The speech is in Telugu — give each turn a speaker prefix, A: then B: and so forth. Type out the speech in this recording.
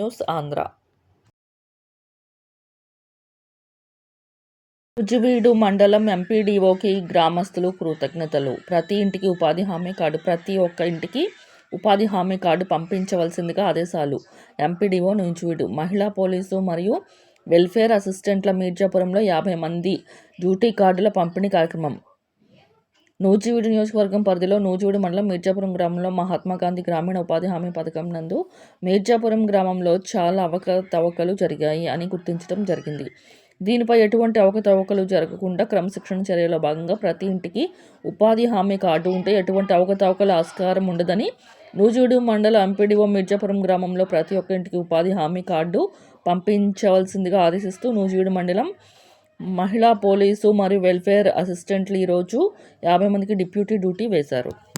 A: న్యూస్ ఆంధ్ర ఉజివీడు మండలం ఎంపీడీఓకి గ్రామస్తులు కృతజ్ఞతలు. ప్రతి ఇంటికి ఉపాధి హామీ కార్డు ప్రతి ఒక్క ఇంటికి ఉపాధి హామీ కార్డు పంపించవలసిందిగా ఆదేశాలు. ఎంపీడీఓ నుంచువీడు. మహిళా పోలీసు మరియు వెల్ఫేర్ అసిస్టెంట్ల మీర్జాపురంలో యాభై మంది డ్యూటీ కార్డుల పంపిణీ కార్యక్రమం. నూజివీడు నియోజకవర్గం పరిధిలో నూజివీడు మండలం మీర్జాపురం గ్రామంలో మహాత్మా గాంధీ గ్రామీణ ఉపాధి హామీ పథకం నందు మీర్జాపురం గ్రామంలో చాలా అవకతవకలు జరిగాయి అని గుర్తించడం జరిగింది. దీనిపై ఎటువంటి అవకతవకలు జరగకుండా క్రమశిక్షణ చర్యలో భాగంగా ప్రతి ఇంటికి ఉపాధి హామీ కార్డు ఉంటే ఎటువంటి అవకతవకల ఆస్కారం ఉండదని నూజివీడు మండల ఎంపీడీఓ మిర్జాపురం గ్రామంలో ప్రతి ఒక్క ఇంటికి ఉపాధి హామీ కార్డు పంపించవలసిందిగా ఆదేశిస్తూ నూజివీడు మండలం మహిళా పోలీసు మరియు వెల్ఫేర్ అసిస్టెంట్లు ఈరోజు యాభై మందికి డిప్యూటీ డ్యూటీ వేశారు.